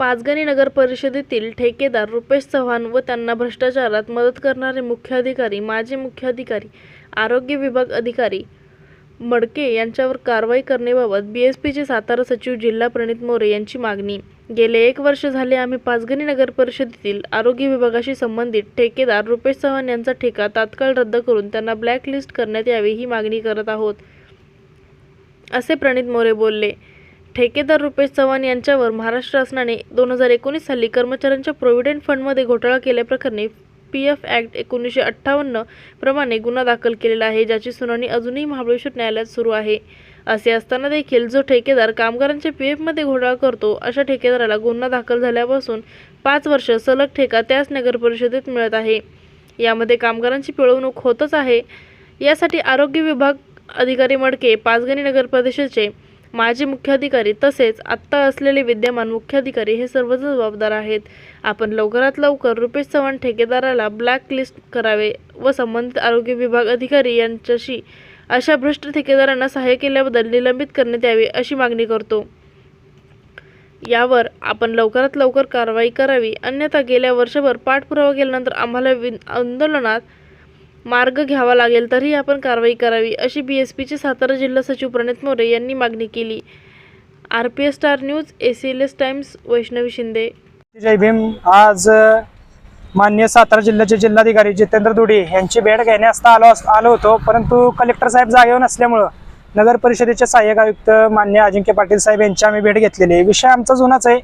पाचगणी नगर परिषदेतील ठेकेदार रुपेश चव्हाण व त्यांना भ्रष्टाचारात मदत करणारे मुख्याधिकारी माजी मुख्याधिकारी आरोग्य विभाग अधिकारी मडके यांच्यावर कारवाई करण्याबाबत बी एस पीचे सातारा सचिव जिल्हा प्रणित मोरे यांची मागणी. गेले एक वर्ष झाले आम्ही पाचगणी नगर परिषदेतील आरोग्य विभागाशी संबंधित ठेकेदार रुपेश चव्हाण यांचा ठेका तात्काळ रद्द करून त्यांना ब्लॅकलिस्ट करण्यात यावी ही मागणी करत आहोत असे प्रणित मोरे बोलले. ठेकेदार रुपेश चव्हाण यांच्यावर महाराष्ट्र शासनाने दोन हजार एकोणीस साली कर्मचाऱ्यांच्या प्रोव्हिडंट फंडमध्ये घोटाळा केल्याप्रकरणी पी एफ ॲक्ट एकोणीसशे अठ्ठावन्न प्रमाणे गुन्हा दाखल केलेला आहे ज्याची सुनावणी अजूनही महाबळेश्वर न्यायालयात सुरू आहे. असे असताना देखील जो ठेकेदार कामगारांच्या पी एफमध्ये घोटाळा करतो अशा ठेकेदाराला गुन्हा दाखल झाल्यापासून पाच वर्ष सलग ठेका त्याच नगर परिषदेत मिळत आहे. यामध्ये कामगारांची पिळवणूक होतच आहे. यासाठी आरोग्य विभाग अधिकारी मडके पाचगणी नगर प्रदेशाचे माजी मुख्याधिकारी तसेच आत्ता असलेले विद्यमान मुख्याधिकारी हे सर्वच जबाबदार आहेत. आपण लवकरात लवकर रुपेश चव्हाण ठेकेदाराला ब्लॅक लिस्ट करावे व संबंधित आरोग्य विभाग अधिकारी यांच्याशी अशा भ्रष्ट ठेकेदारांना सहाय्य केल्याबद्दल निलंबित करण्यात यावे अशी मागणी करतो. यावर आपण लवकरात लवकर कारवाई करावी. अन्यथा गेल्या वर्षभर पाठपुरावा केल्यानंतर आम्हाला वि आंदोलनात मार्ग घ्यावा लागेल तरी आपण कारवाई करावी अशी बी एस पीचे सातारा जिल्हा सचिव प्रणित मोरे यांनी मागणी केली. R P S star news A C L S times Vaishnavi Shinde. जय भीम. आज मान्य सातारा जिल्ह्याचे जिल्हाधिकारी जितेंद्र दुडी यांची भेट घेण्यास आलो आलो होतो परंतु कलेक्टर साहेब जागेवर नसल्यामुळं नगर परिषदेचे सहाय्यक आयुक्त मान्य अजिंक्य पाटील साहेब यांची आम्ही भेट घेतलेली आहे. विषय आमचा जुनाच आहे.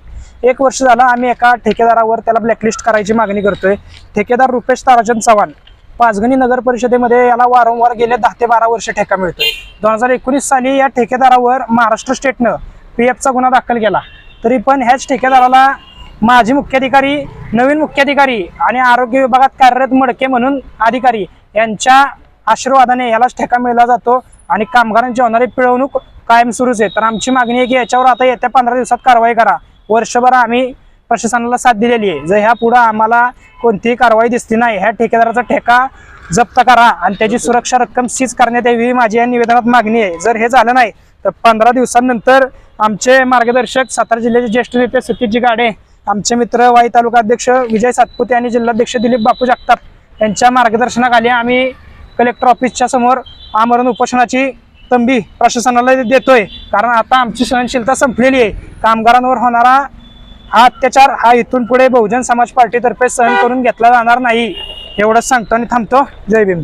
एक वर्ष झाला आम्ही एका ठेकेदारावर त्याला ब्लॅकलिस्ट करायची मागणी करतोय. ठेकेदार रुपेश ताराचंद चव्हाण पाचगणी नगर परिषदेमध्ये याला वारंवार गेले दहा ते बारा वर्ष ठेका मिळतोय. दोन हजार एकोणीस साली या ठेकेदारावर महाराष्ट्र स्टेटनं पी एफचा गुन्हा दाखल केला. तरी पण ह्याच ठेकेदाराला माजी मुख्याधिकारी नवीन मुख्याधिकारी आणि आरोग्य विभागात कार्यरत मडके म्हणून अधिकारी यांच्या आशीर्वादाने यालाच ठेका मिळला जातो आणि कामगारांची होणारी पिळवणूक कायम सुरूच आहे. तर आमची मागणी आहे की याच्यावर आता येत्या पंधरा दिवसात कारवाई करा. वर्षभर आम्ही प्रशासनाला साथ दिलेली आहे. जर ह्या पुढं आम्हाला कोणतीही कारवाई दिसली नाही ह्या ठेकेदाराचा ठेका जप्त करा आणि त्याची सुरक्षा रक्कम सीज करण्यात यावी ही माझी या निवेदनात मागणी आहे. जर हे झालं नाही तर पंधरा दिवसांनंतर आमचे मार्गदर्शक सातारा जिल्ह्याचे ज्येष्ठ नेते सतीशजी गाडे आमचे मित्र वाई तालुका अध्यक्ष विजय सातपुते आणि जिल्हाध्यक्ष दिलीप बापू जगताप यांच्या मार्गदर्शनाखाली आम्ही कलेक्टर ऑफिसच्या समोर आमरण उपोषणाची तंबी प्रशासनाला देतोय. कारण आता आमची सहनशीलता संपलेली आहे. कामगारांवर होणारा हा अत्याचार हा इथून पुढे बहुजन समाज पार्टीतर्फे सहन करून घेतला जाणार नाही. एवढंच सांगतो आणि थांबतो. जय भीम.